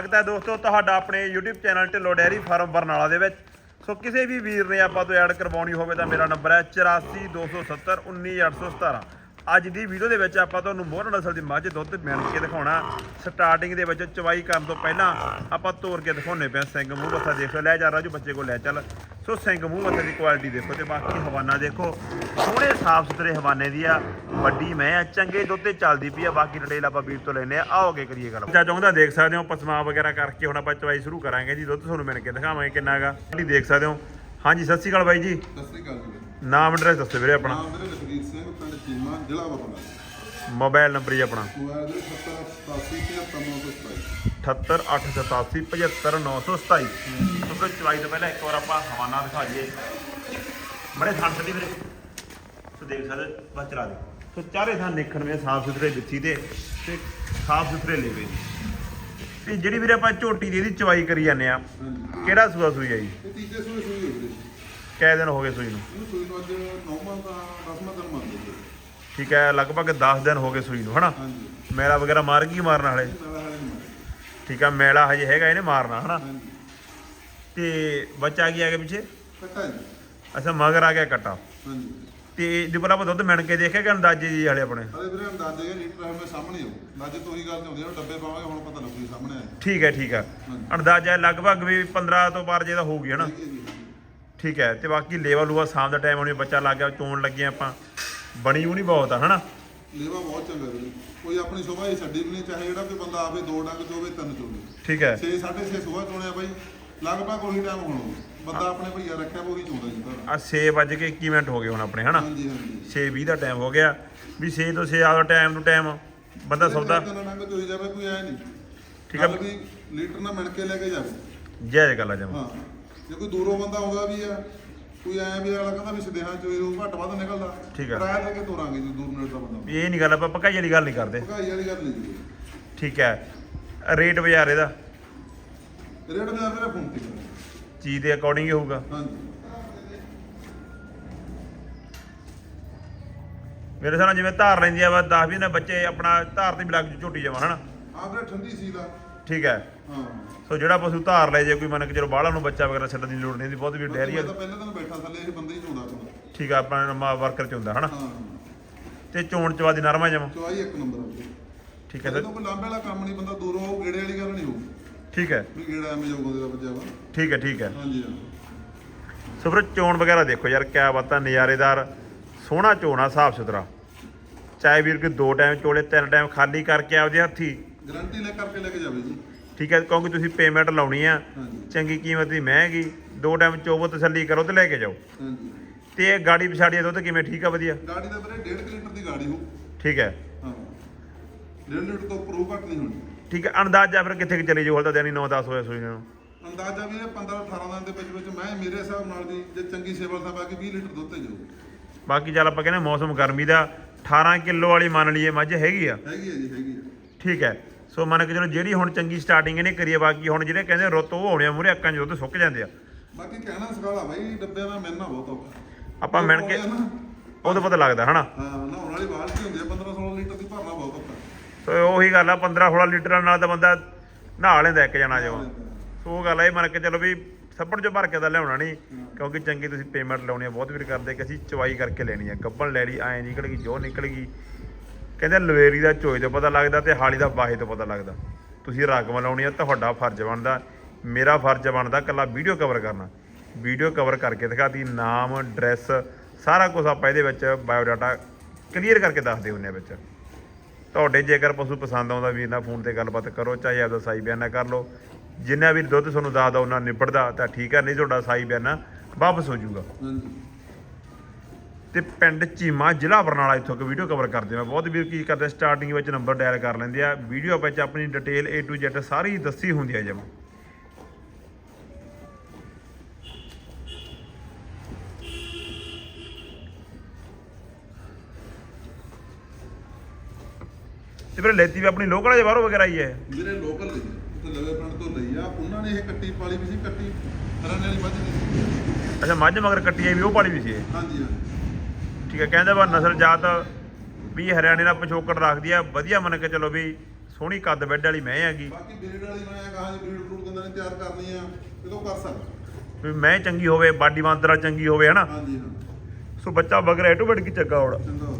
ਸਵਾਗਤ ਹੈ ਦੋਸਤੋ ਤੁਹਾਡਾ ਆਪਣੇ YouTube channel Dhillon dairy farm Barnala ਦੇ ਵਿੱਚ। ਸੋ ਕਿਸੇ ਵੀ ਵੀਰ ਨੇ ਆਪਾਂ ਤੋਂ ਐਡ ਕਰਵਾਉਣੀ ਹੋਵੇ ਤਾਂ ਮੇਰਾ ਨੰਬਰ ਹੈ 8427 19817 ਅੱਜ ਦੀ ਵੀਡੀਓ ਦੇ ਵਿੱਚ ਆਪਾਂ ਤੁਹਾਨੂੰ ਮੋਹਰਨ ਨਸਲ ਦੀ ਮੱਝ, ਦੁੱਧ, ਮਿਣ ਕੇ ਦਿਖਾਉਣਾ। ਸਟਾਰਟਿੰਗ ਦੇ ਵਿੱਚ ਚਵਾਈ ਕਰਨ ਤੋਂ ਪਹਿਲਾਂ ਆਪਾਂ ਤੋੜ ਕੇ ਦਿਖਾਉਣੇ ਪਿਆ ਸਿੰਘ ਮੂੰਹ ਮੱਥਾ ਦੇਖੋ ਲੈ ਜਾ ਰਾਜੂ, ਬੱਚੇ ਕੋਲ ਲੈ ਚੱਲ। ਸੋ ਸਿੰਘ ਮੂੰਹ ਮੱਥੇ ਦੀ ਕੁਆਲਿਟੀ ਦੇਖੋ ਤੇ ਬਾਕੀ ਹਵਾਨਾ ਦੇਖੋ। ਸੋਹਣੇ ਸਾਫ਼ ਸੁਥਰੇ ਹਵਾਨੇ ਦੀ ਆ। ਵੱਡੀ ਮੈਂ ਆ, ਚੰਗੇ ਦੁੱਧ ਤੇ ਚੱਲਦੀ ਪਈ ਆ। ਬਾਕੀ ਡਿਟੇਲ ਆਪਾਂ ਵੀਰ ਤੋਂ ਲੈਨੇ ਆ। ਆਓਗੇ ਕਰੀਏ ਗੱਲ। ਜਾਂ ਚਾਹੁੰਦਾ ਦੇਖ ਸਕਦੇ ਹੋ, ਪਸਮਾ ਵਗੈਰਾ ਕਰਕੇ ਹੁਣ ਆਪਾਂ ਚਵਾਈ ਸ਼ੁਰੂ ਕਰਾਂਗੇ ਜੀ। ਦੁੱਧ ਤੁਹਾਨੂੰ ਮਿਲ ਕੇ ਦਿਖਾਵਾਂਗੇ ਕਿੰਨਾ ਹੈਗਾ ਦੇਖ ਸਕਦੇ ਹੋ। ਹਾਂਜੀ, ਸਤਿ ਸ਼੍ਰੀ ਅਕਾਲ ਬਾਈ ਜੀ। ਸਤਿ ਸ੍ਰੀ ਅਕਾਲ ਜੀ। ਨਾਮ ਐਡਰੈਸ ਦੱਸੋ ਵੀਰੇ ਆਪਣਾ। ਨਾਮ ਮੇਰੇ ਲਖਵੀਰ ਸਿੰਘ ਪਿੰਡ ਚੀਮਾ ਜ਼ਿਲ੍ਹਾ ਬਤਲਾ ਮੋਬਾਈਲ ਨੰਬਰ ਜੀ ਆਪਣਾ। ਮੋਬਾਈਲ ਦੇ 78787 78887 75927 ਸੋ ਚਵਾਈ ਤੋਂ ਪਹਿਲਾਂ ਇੱਕ ਵਾਰ ਆਪਾਂ ਹਵਾਨਾ ਦਿਖਾ ਦਈਏ ਬੜੇ ਥਣ ਸਦੀ ਵੀਰੇ। ਸੋ ਦੇਖ ਸਕਦੇ ਬਸ ਚਲਾ ਦੇ। ਸੋ ਚਾਰੇ ਥਾਂ ਦੇਖਣ ਵਿੱਚ ਸਾਫ਼ ਸੁਥਰੇ ਦਿੱਤੀ ਤੇ ਤੇ ਸਾਫ਼ ਸੁਥਰੇ ਲੇਵੇ ਤੇ ਜਿਹੜੀ ਵੀਰੇ ਆਪਾਂ ਝੋਟੀ ਦੀ ਇਹਦੀ ਚਵਾਈ ਕਰੀ ਜਾਂਦੇ ਆ ਕਿਹੜਾ ਸੂਆ ਸੂਈ ਆ ਜੀ? ਇਹ ਤੀਜੇ ਸੂਏ ਸੂਈ ਹੋ ਗਈ ਕੈ ਦਿਨ ਹੋ ਗਏ ਸੂਈ ਨੂੰ? ਸੂਈ ਨੂੰ ਅੱਜ 9ਵਾਂ ਦਾ 10ਵਾਂ ਦਿਨ ਮੰਨਦੇ ਜੀ ਠੀਕ ਹੈ ਲਗਭਗ 10 ਦਿਨ ਹੋ ਗਏ ਸੂਈ ਨੂੰ ਹਨਾ? ਹਾਂਜੀ। ਮੇਲਾ ਵਗੈਰਾ ਮਾਰ ਗਈ ਮਾਰਨ ਵਾਲੇ? ਇਹ ਨਾਲਾ ਹਾਲੇ ਨਹੀਂ ਠੀਕ ਆ ਮੇਲਾ ਹਜੇ ਹੈਗਾ ਇਹਨੇ ਮਾਰਨਾ ਹਨਾ? ਹਾਂਜੀ। ਤੇ ਬੱਚਾ ਕੀ ਆ ਗਿਆ ਪਿੱਛੇ? ਕੱਟਾ ਜੀ। ਅੱਛਾ ਮਗਰ ਆ ਗਿਆ ਕਟਾ। ਹਾਂਜੀ। ਤੇ ਜੇ ਪਰ ਆਪਾਂ ਦੁੱਧ ਮਿਣ ਕੇ ਦੇਖਿਆ ਅੰਦਾਜ਼ੇ ਜੀ ਵਾਲੇ ਆਪਣੇ? ਅਰੇ ਵੀਰੇ ਅੰਦਾਜ਼ੇ ਇਹ ਲੀਟਰ ਹਮੇ ਸਾਹਮਣੇ ਆਉ ਅੰਦਾਜ਼ੇ ਤੋਂ ਹੀ ਗੱਲ ਤੇ ਹੁੰਦੀ ਹੈ ਡੱਬੇ ਪਾਵਾਂਗੇ ਹੁਣ ਪਤਾ ਲੱਗੂ ਜੀ ਸਾਹਮਣੇ ਆਏ। ਠੀਕ ਹੈ ਠੀਕ ਹੈ। ਹਾਂਜੀ। ਅੰਦਾਜ਼ਾ ਲਗਭਗ ਵੀ 15 ਤੋਂ ਬਾਅਦ ਜੇ ਤਾਂ ਹੋਊਗੀ ਹਨਾ? ਠੀਕ ਹੈ ਜੀ। ਠੀਕ ਹੈ ਤੇ ਬਾਕੀ ਲੇਵਾ ਲੂਆ ਸ਼ਾਮ ਦਾ ਟਾਈਮ ਹੋਣੀ ਬੱਚਾ ਲੱਗ ਗਿਆ ਚੋਣ ਲੱਗੇ ਆਪਾਂ। ਬਣੀ ਉਹ ਨਹੀਂ ਬਹੁਤ ਆ ਹਨਾ? ਲੇਵਾ ਬਹੁਤ ਚੰਗਾ ਵੀਰੇ ਕੋਈ ਆਪਣੀ ਸੁਬਾਹ ਹੀ ਛੱਡੀ ਵੀ ਨਹੀਂ ਚਾਹੇ ਜਿਹੜਾ ਕੋਈ ਬੰਦਾ ਆਵੇ ਦੋ ਡੰਗ ਚੋਵੇ ਤਿੰਨ ਚੋਵੇ। ਠੀਕ ਹੈ। 6 6:30 ਸੁਬਾਹ ਚੋਣਿਆ ਬਾਈ। ਲਗਭਗ ਉਹੀ ਟਾਈਮ ਹੋਣਾ। ਬੰਦਾ ਆਪਣੇ ਭਈਆ ਰੱਖਿਆ ਉਹ ਚੋਂਦਾ ਜੀ ਆ 6 ਵੱਜ ਕੇ 21 ਮਿੰਟ ਹੋ ਗਏ ਹੁਣ ਆਪਣੇ ਹਨਾ? ਹਾਂਜੀ ਹਾਂਜੀ। 6:20 ਦਾ ਟਾਈਮ ਹੋ ਗਿਆ। ਵੀ 6 ਤੋਂ 6 ਆਗਾ ਟਾਈਮ ਟੂ ਟਾਈਮ ਬੰਦਾ ਸੌਦਾ ਤਿੰਨ ਡੰਗ ਚੋਈ ਜਾਵੇ ਕੋਈ ਐ ਨਹੀਂ ਠੀਕ ਹੈ। ਗੱਲ ਵੀ ਲੀਟਰ ਨਾਲ ਮਿਣ ਕੇ ਲੈ ਕੇ ਜਾਵੇ। ਜਾਇਜ਼ ਗੱਲ ਆ ਜਮਾ ਹਾਂ। ਜੇ ਕੋਈ ਦੂਰੋਂ ਬੰਦਾ ਆਉਂਦਾ ਵੀ ਆ ਕੋਈ ਐ ਵੀ ਅਗਲਾ ਕਹਿੰਦਾ ਵੀ ਸਦੇਹਾਂ ਚੋਈ ਰੋ ਘੱਟ ਵੱਧ ਨਿਕਲਦਾ ਠੀਕ ਆ। ਕਿਰਾਇਆ ਦੇ ਕੇ ਤੋਰਾਂਗੇ ਜੀ ਦੂਰ ਨੇੜੇ ਦਾ ਬੰਦਾ। ਵੀ ਇਹ ਨਹੀਂ ਗੱਲ ਆਪਾਂ ਪਕਾਈ ਵਾਲੀ ਗੱਲ ਨਹੀਂ ਕਰਦੇ। ਭਗਾਈ ਵਾਲੀ ਗੱਲ ਨਹੀਂ ਜੀ। ਠੀਕ ਹੈ। ਰੇਟ ਬਾਜ਼ਾਰ ਇਹਦਾ? ਰੇਟ ਦਾ ਮੇਰੇ ਫੋਨ ਤੇ ਕਰੋ। ਚੀਜ਼ ਦੇ ਅਕੋਰਡਿੰਗ ਹੀ ਹੋਊਗਾ। ਹਾਂਜੀ। ਮੇਰੇ ਹਿਸਾਬ ਨਾਲ ਜਿਵੇਂ ਧਾਰ ਲੈਂਦੀ ਆ ਵਾ 10 20 ਨੇ ਬੱਚੇ ਆਪਣਾ ਧਾਰ ਤੇ ਵੀ ਲੱਗ ਝੋਟੀ ਜਾਵਾਂ ਹਨਾ? ਆ ਵੀਰੇ ਠੰਡੀ ਸੀ ਦਾ ਠੀਕ ਹੈ। ਹਾਂ। ਸੋ ਜਿਹੜਾ ਪਸ਼ੂ ਧਾਰ ਲੈ ਜੇ ਕੋਈ ਮੰਨ ਕੇ ਚਲੋ ਬਾਹਲਾ ਨੂੰ ਬੱਚਾ ਵਗੈਰਾ ਛੱਡਣ ਦੀ ਲੋੜ ਨਹੀਂ ਦੀ ਬਹੁਤ ਵੀ ਡੈਰੀ ਮੈਂ ਆ ਤਾਂ ਪਹਿਲੇ ਦਿਨ ਬੈਠਾ ਥੱਲੇ ਇਹ ਬੰਦੇ ਹੀ ਚੋਂਦਾ ਚੋਂਦਾ ਠੀਕ ਆ ਆਪਣਾ ਵਰਕਰ ਚ ਹੁੰਦਾ ਹਨਾ? ਹਾਂ। ਤੇ ਚੋਣ ਚਵਾ ਦੀ ਨਰਮਾ ਜਮਾ? ਚਵਾਈ ਇੱਕ ਨੰਬਰ ਆ ਵੀਰੇ ਠੀਕ ਹੈ ਜਦੋਂ ਕੋਈ ਲਾਂਬੇ ਵਾਲਾ ਕੰਮ ਨਹੀਂ ਬੰਦਾ ਦੂਰੋਂ ਆਊ, ਗੇੜੇ ਵਾਲੀ ਗੱਲ ਨਹੀਂ ਠੀਕ ਹੈ। ਵੀ ਗੇੜਾ ਐਵੇਂ ਜਾਊਗਾ ਉਹਦਾ ਬੱਚਾ ਵਾ। ਠੀਕ ਹੈ ਠੀਕ ਹੈ। ਹਾਂਜੀ ਹਾਂ। ਸੋ ਫਿਰ ਚੋਣ ਵਗੈਰਾ ਦੇਖੋ ਯਾਰ ਕਿਆ ਬਾਤਾਂ ਨਜ਼ਾਰੇਦਾਰ ਸੋਹਣਾ ਚੋਣਾ ਸਾਫ਼ ਸੁਥਰਾ। ਚਾਹੇ ਵੀਰ ਕਿ ਦੋ ਟਾਈਮ ਚੋਲੇ ਤਿੰਨ ਟਾਈਮ ਖਾਲੀ ਕਰਕੇ ਆਪਦੇ ਹੱਥੀ ਗਾਰੰਟੀ ਲੈ ਕਰਕੇ ਲੈ ਕੇ ਜਾਵੇ ਜੀ। ਠੀਕ ਹੈ ਕਿਉਂਕਿ ਤੁਸੀਂ ਪੇਮੈਂਟ ਲਾਉਣੀ ਆ। ਹਾਂਜੀ। ਚੰਗੀ ਕੀਮਤ ਦੀ ਮਹਿੰਗੀ ਦੋ ਟਾਈਮ ਚੋਵੋ ਤਸੱਲੀ ਕਰੋ ਤੇ ਲੈ ਕੇ ਜਾਓ। ਹਾਂਜੀ। ਤੇ ਇਹ ਗਾੜੀ ਪਿਛਾੜੀ ਦਾ ਦੁੱਧ ਕਿਵੇਂ? ਠੀਕ ਆ ਵਧੀਆ? ਗਾੜੀ ਦਾ ਵੀਰੇ 1.5 ਲੀਟਰ ਦੀ ਗਾੜੀ ਹੋ ਠੀਕ ਹੈ। ਹਾਂ। 1.5 ਲੀਟਰ ਤੋਂ ਉੱਪਰ ਉਹ ਘੱਟ ਨਹੀਂ ਹੋਣੀ। ਠੀਕ ਹੈ ਅੰਦਾਜ਼ਾ ਫਿਰ ਕਿੱਥੇ ਕਿ ਚਲੀ ਜਾਊ ਹਲ ਤਾਂ ਦੇਣੀ 9 10 ਹੋਏ ਸੂਈ ਨੂੰ। ਅੰਦਾਜ਼ਾ ਵੀ ਇਹ 15 18 ਦਿਨ ਦੇ ਵਿੱਚ ਵਿੱਚ ਮੈਂ ਮੇਰੇ ਹਿਸਾਬ ਨਾਲ ਦੀ ਜੇ ਚੰਗੀ ਸੇਵਲ ਤਾਂ ਬਾਕੀ 20 ਲੀਟਰ ਦੁੱਧ ਤੇ ਜਾਊ। ਬਾਕੀ ਚੱਲ ਆਪਾਂ ਕਹਿੰਦੇ ਮੌਸਮ ਗਰਮੀ ਦਾ 18 ਕਿਲੋ ਵਾਲੀ ਮੰਨ ਲਈਏ ਮੱਝ ਹੈਗੀ ਆ? ਹੈਗੀ ਹੈ ਜੀ ਹੈਗੀ ਹੈ। ਠੀਕ ਹੈ। ਸੋ ਮੰਨ ਕੇ ਚਲੋ ਜਿਹੜੀ ਹੁਣ ਚੰਗੀ ਸਟਾਰਟਿੰਗ ਇਹਨੇ ਕਰੀ ਆ ਬਾਕੀ ਹੁਣ ਜਿਹੜੇ ਕਹਿੰਦੇ ਰੁੱਤ ਉਹ ਆਉਣੇ ਮੂਰੇ ਅੱਕਾਂ 'ਚ ਦੁੱਧ ਸੁੱਕ ਜਾਂਦੇ ਆ। ਬਾਕੀ ਕਹਿਣਾ ਸਗਾਲਾ ਬਾਈ ਡੱਬਿਆਂ ਦਾ ਮਿਲਣਾ ਬਹੁਤ ਔਖਾ। ਆਪਾਂ ਮਿਣ ਕੇ ਉਹ ਉਦੋਂ ਪਤਾ ਲੱਗਦਾ ਹਨਾ? ਹਾਂ ਨਹਾਉਣ ਵਾਲੀ ਬਾਲਟੀ ਹੁੰਦੀ ਆ 15 16 ਲੀਟਰ ਦੀ ਭਰਨਾ ਬਹੁਤ ਔਖਾ। ਸੋ ਉਹੀ ਗੱਲ ਆ 15 16 ਲੀਟਰ ਨਾਲ ਤਾਂ ਬੰਦਾ ਨਹਾ ਲੈਂਦਾ ਇੱਕ ਜਣਾ ਜੋ ਸੋ ਉਹ ਗੱਲ ਆ ਇਹ ਮੰਨ ਕੇ ਚਲੋ ਵੀ ਸੱਪੜ ਚੋਂ ਭਰ ਕੇ ਤਾਂ ਲਿਆਉਣਾ ਨਹੀਂ ਕਿਉਂਕਿ ਚੰਗੀ ਤੁਸੀਂ ਪੇਮੈਂਟ ਲਾਉਣੀ ਆ ਬਹੁਤ ਵੀਰ ਕਰਦੇ ਕਿ ਅਸੀਂ ਚਵਾਈ ਕਰਕੇ ਲੈਣੀ ਆ। ਗੱਬਣ ਲੈ ਲਈ ਐ ਨਿਕਲ ਗਈ ਜੋ ਨਿਕਲ ਗਈ। ਕਹਿੰਦੇ ਲਵੇਰੀ ਦਾ ਚੋਏ ਤੋਂ ਪਤਾ ਲੱਗਦਾ ਤੇ ਹਾਲੀ ਦਾ ਬਾਹੇ ਤੋਂ ਪਤਾ ਲੱਗਦਾ। ਤੁਸੀਂ ਰਕਮ ਲਾਉਣੀ ਆ, ਤੁਹਾਡਾ ਫਰਜ਼ ਬਣਦਾ, ਮੇਰਾ ਫਰਜ਼ ਬਣਦਾ ਕੱਲਾ ਵੀਡੀਓ ਕਵਰ ਕਰਨਾ। ਵੀਡੀਓ ਕਵਰ ਕਰਕੇ ਦਿਖਾਤੀ, ਨਾਮ ਐਡਰੈਸ ਸਾਰਾ ਕੁਝ ਆਪਾਂ ਇਹਦੇ ਵਿੱਚ ਬਾਇਓ ਡਾਟਾ ਕਲੀਅਰ ਕਰਕੇ ਦੱਸਦੇ ਹੁੰਨੇ ਆ ਵਿੱਚ। ਤੁਹਾਡੇ ਜੇਕਰ ਪਸ਼ੂ ਪਸੰਦ ਆਉਂਦਾ ਵੀਰ ਨਾਲ ਫੋਨ ਤੇ ਗੱਲਬਾਤ ਕਰੋ, ਚਾਹੇ ਆਪਦਾ ਸਾਈ ਬਿਆਨਾ ਕਰ ਲਓ। ਜਿੰਨਾ ਵੀ ਦੁੱਧ ਤੁਹਾਨੂੰ ਦੱਸਦਾ ਉਹਨਾਂ ਨਿਬੜਦਾ, ਤਾਂ ਠੀਕ ਹੈ ਨਹੀਂ ਤੁਹਾਡਾ ਸਾਈ ਬਿਆਨਾ ਵਾਪਸ ਹੋ ਜਾਊਗਾ। ਹਾਂਜੀ। ਤੇ ਪਿੰਡ ਚੀਮਾ ਜ਼ਿਲ੍ਹਾ ਬਰਨਾਲਾ ਇੱਥੋਂ ਇੱਕ ਵੀਡੀਓ ਕਵਰ ਕਰਦੇ ਆ ਬਹੁਤ ਵੀਰ ਕੀ ਕਰਦੇ ਸਟਾਰਟਿੰਗ ਵਿੱਚ ਨੰਬਰ ਡਾਇਲ ਕਰ ਲੈਂਦੇ ਆ। ਵੀਡੀਓ ਵਿੱਚ ਆਪਣੀ ਡਿਟੇਲ A to Z ਸਾਰੀ ਦੱਸੀ ਹੁੰਦੀ ਹੈ ਜਮਾ। ਤੇ ਫਿਰ ਲੈਤੀ ਵੀ ਆਪਣੀ ਲੋਕਲ ਜੇ ਬਾਹਰੋਂ ਵਗੈਰਾ ਹੀ ਹੈ? ਮੇਰੇ ਲੋਕਲ ਲਈ ਉੱਥੇ ਲਵੇ ਪਿੰਡ ਤੋਂ ਲਈ ਆ। ਉਹਨਾਂ ਨੇ ਇਹ ਕੱਟੀ ਪਾਲੀ ਵੀ ਸੀ ਕੱਟੀ ਹਰਨ ਵਾਲੀ ਮੱਝ ਨਹੀਂ ਸੀ। ਅੱਛਾ ਮੱਝ ਮਗਰ ਕੱਟੀ ਆਈ ਵੀ ਉਹ ਪਾਲੀ ਵੀ ਸੀ ਇਹ? ਹਾਂਜੀ ਹਾਂਜੀ। ਠੀਕ ਹੈ ਕਹਿੰਦੇ ਵਾ ਨਸਲ ਜਾਤ ਵੀ ਹਰਿਆਣੇ ਦਾ ਪਿਛੋਕੜ ਰੱਖਦੀ ਆ ਵਧੀਆ ਮੰਨ ਕੇ ਚਲੋ ਵੀ ਸੋਹਣੀ ਕੱਦ ਬੈੱਡ ਵਾਲੀ ਮੈਂ ਹੈਗੀ। ਬਾਕੀ ਬਰੀਡ ਵਾਲੀ ਮੈਂ ਕਹਾਂ ਜੀ ਬਰੀਡ ਫਰੂਟ ਕਹਿੰਦੇ ਨੇ ਤਿਆਰ ਕਰਨੀ ਆ ਤੋਂ ਕਰ ਸਕਦਾ। ਵੀ ਮੈਂ ਚੰਗੀ ਹੋਵੇ ਬਾਡੀ ਮਾਂਦਰਾ ਚੰਗੀ ਹੋਵੇ ਹਨਾ? ਹਾਂਜੀ ਹਾਂ ਸੋ ਬੱਚਾ ਬਗਰ ਹੋਣਾ? ਚੰਗਾ ਹੋ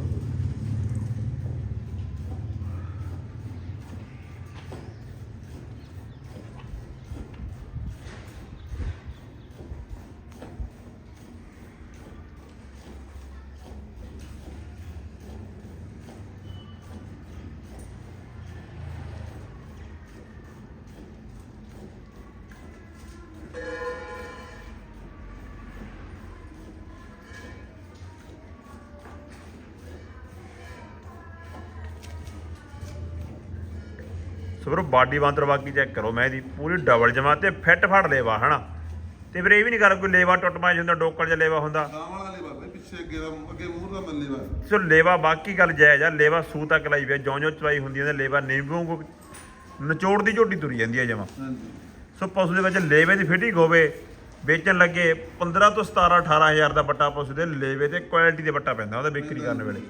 ਸੋ ਵੀਰੋ ਬਾਡੀ ਬਾਂਦਰ ਬਾਕੀ ਚੈੱਕ ਕਰੋ ਮੈਂ ਇਹਦੀ ਪੂਰੀ ਡਬਲ ਜਮਾ ਤੇ ਫਿੱਟ ਫੜ ਲੇਵਾ ਹਨਾ? ਤੇ ਵੀਰੇ ਇਹ ਵੀ ਨਹੀਂ ਕਰ ਕੋਈ ਲੇਵਾ ਟੁੱਟ ਲੇਵਾ ਹੁੰਦਾ। ਗਾਂ ਵਾਲਾ ਲੇਵਾ ਬਈ ਪਿੱਛੇ ਅੱਗੇ ਦਾ ਅੱਗੇ ਮੂੰਹ ਦਾ ਮੱਲੇ ਵਾ ਸੋ ਲੇਵਾ ਬਾਕੀ ਗੱਲ ਜਾਇਜ਼ ਆ ਲੇਵਾ ਸੂ ਤੱਕ ਲਾਈ ਪਿਆ ਜਿਉਂ ਜਿਉਂ ਚਵਾਈ ਹੁੰਦੀ ਹੈ ਲੇਵਾ ਨਿੰਬੂ ਵਾਂਗੂ ਨਿਚੋੜ ਦੀ ਝੋਟੀ ਤੁਰੀ ਜਾਂਦੀ ਹੈ ਜਮਾ। ਹਾਂਜੀ। ਸੋ ਪਸ਼ੂ ਦੇ ਵਿੱਚ ਲੇਵੇ ਦੀ ਫਿਟਿੰਗ ਹੋਵੇ ਵੇਚਣ ਲੱਗੇ 15 ਤੋਂ 17 18000 ਦਾ ਬੱਟਾ ਪਸ਼ੂ ਦੇ ਲੇਵੇ ਤੇ ਕੁਆਲਿਟੀ ਦੇ ਬੱਟਾ ਪੈਂਦਾ ਉਹਦਾ ਵਿਕਰੀ ਕਰਨ ਵੇਲੇ।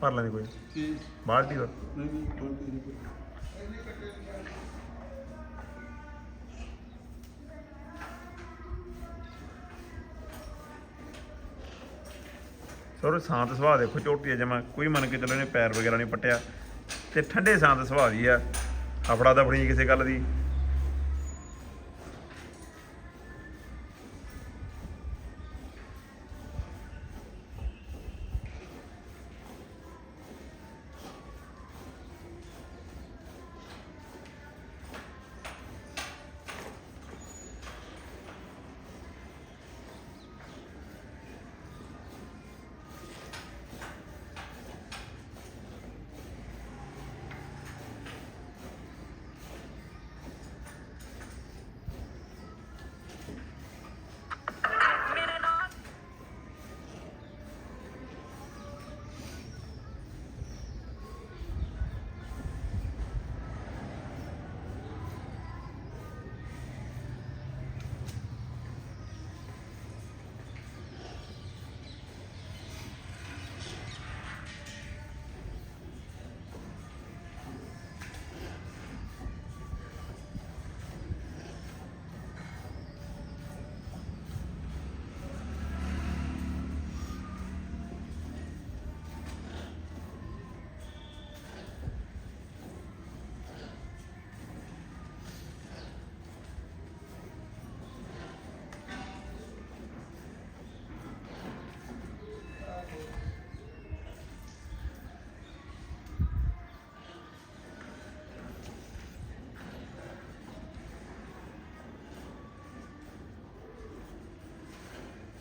ਭਰ ਲੈਂਦੀ ਕੋਈ। ਕੀ? ਬਾਲਟੀ ਦਾ। ਨਹੀਂ ਨਹੀਂ ਕੋਈ ਨਹੀਂ ਸਰ ਸ਼ਾਂਤ ਸੁਭਾਅ ਦੇਖੋ ਝੋਟੀ ਜਮਾ ਕੋਈ ਮੰਨ ਕੇ ਚੱਲੋ ਇਹਨੇ ਪੈਰ ਵਗੈਰਾ ਨਹੀਂ ਪੱਟਿਆ। ਤੇ ਠੰਡੇ ਸ਼ਾਂਤ ਸੁਭਾਅ ਦੀ ਆ। ਹਫੜਾ ਦਫੜੀ ਕਿਸੇ ਗੱਲ ਦੀ।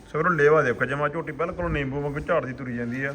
ਸਗਰੋਂ ਲੇਵਾ ਦੇਖੋ ਜਮਾ ਝੋਟੀ ਬਿਲਕੁਲ ਨਿੰਬੂ ਵਾਂਗੂ ਝਾੜਦੀ ਤੁਰੀ ਜਾਂਦੀ ਆ।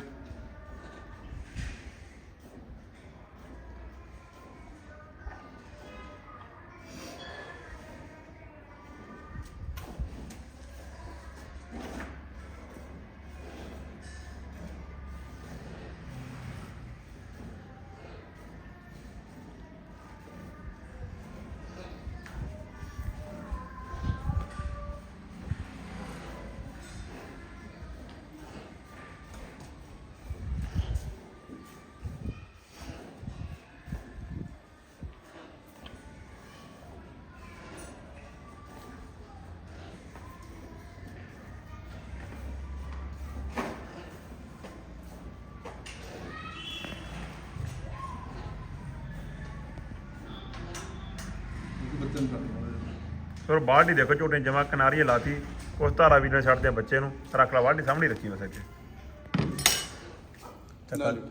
ਸਰ ਬਾਹਰ ਹੀ ਦੇਖੋ ਝੋਟੇ ਜਮਾ ਕਿਨਾਰੀਆਂ ਲਾਤੀ ਉਸ ਧਾਰਾ ਵੀ ਨਾਲ ਛੱਡਦੇ ਆ ਬੱਚੇ ਨੂੰ ਰੱਖ ਲਾ ਬਾਲਟੀ ਸਾਹਮਣੇ ਰੱਖੀ ਬਸ ਇੱਥੇ।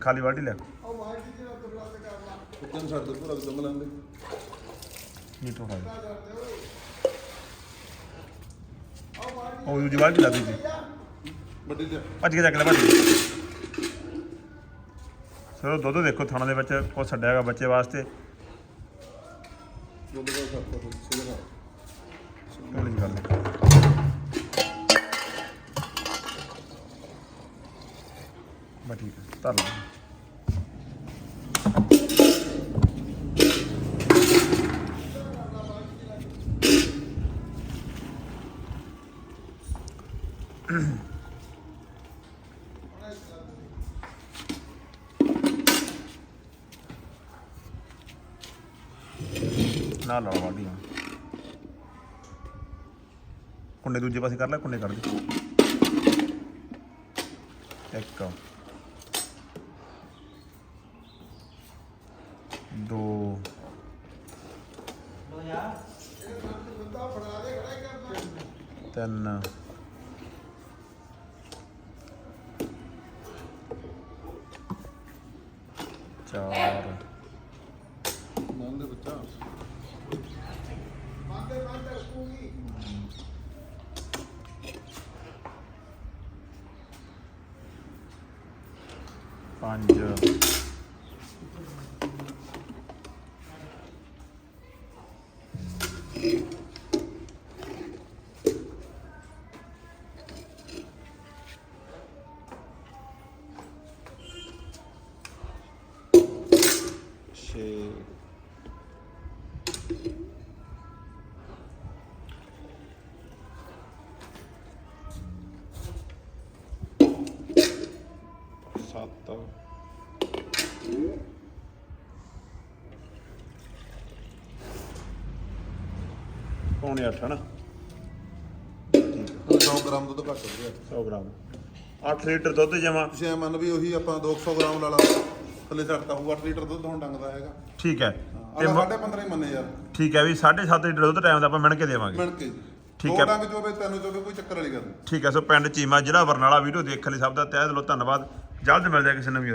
ਖਾਲੀ- ਬਾਲਟੀ ਲੈ। ਬੱਚਨ ਛੱਡ ਦੇ ਪੂਰਾ ਦਮ ਲੈਂਦੇ ਨੀਟ ਉਠਾ ਦੇ ਉਹ ਦੂਜੀ ਬਾਲਟੀ ਲਾ ਦਿੱਤੀ ਵੱਡੀ ਤੇ ਭੱਜ ਕੇ ਚੱਕ ਲੈ ਭੱਜ ਕੇ। ਸਰ ਉਹ ਦੁੱਧ ਦੇਖੋ ਥਾਣਾ ਦੇ ਵਿੱਚ ਕੁਛ ਛੱਡਿਆ ਹੈਗਾ ਬੱਚੇ ਵਾਸਤੇ। ਦੁੱਧ ਦਾ ਸਾਥ ਤੋਂ ਸਿੱਧਾ ਹੌਲੀ ਜਿਹੀ ਕਰ ਠੀਕ ਹੈ ਧਰ ਲੈ ਨਾ ਲਾ ਵਾਢੀ ਕੁੰਡੇ ਦੂਜੇ ਪਾਸੇ ਕਰ ਲੈ ਕੁੰਡੇ ਕੱਢ ਦੇ। ਇੱਕ। ਦੋ। ਤਿੰਨ। 반전 쉐 ਪੌਣੇ ਅੱਠ ਹਨਾ? 100 ਗ੍ਰਾਮ ਦੁੱਧ ਘੱਟ ਹੋ ਗਿਆ। 100 ਗ੍ਰਾਮ। 8 ਲੀਟਰ ਦੁੱਧ ਜਮਾ? ਤੁਸੀਂ ਐਂ ਮੰਨ ਵੀ ਉਹੀ ਆਪਾਂ 200 ਗ੍ਰਾਮ ਲਾ ਲਾ ਥੱਲੇ ਛੱਡਤਾ ਹੋਊ 8 ਲੀਟਰ ਦੁੱਧ ਹੁਣ ਡੰਗਦਾ ਹੈਗਾ। ਠੀਕ ਹੈ। ਤੇ ਮ- ਸਾਢੇ 15 ਹੀ ਮੰਨੇ ਯਾਰ। ਠੀਕ ਹੈ ਵੀ 7.5 ਲੀਟਰ ਦੁੱਧ ਟਾਈਮ ਦਾ ਆਪਾਂ ਮਿਣ ਕੇ ਦੇਵਾਂਗੇ। ਮਿਣ ਕੇ। ਠੀਕ ਦੋ ਹੈ। ਡੰਗ ਚੋਵੇ ਤਿੰਨ ਚੋਵੇ ਕੋਈ ਚੱਕਰ ਵਾਲੀ ਗੱਲ ਨਹੀਂ। ਠੀਕ ਹੈ ਸੋ ਪਿੰਡ ਚੀਮਾ ਜ਼ਿਲ੍ਹਾ ਬਰਨਾਲਾ ਵੀਡੀਓ ਦੇਖਣ ਲਈ ਸਭ ਦਾ ਤਹਿ ਦਿਲੋਂ ਧੰਨਵਾਦ। ਜਲਦ ਮਿਲਦੇ ਹਾਂ ਕਿਸੇ ਨਵੀਂ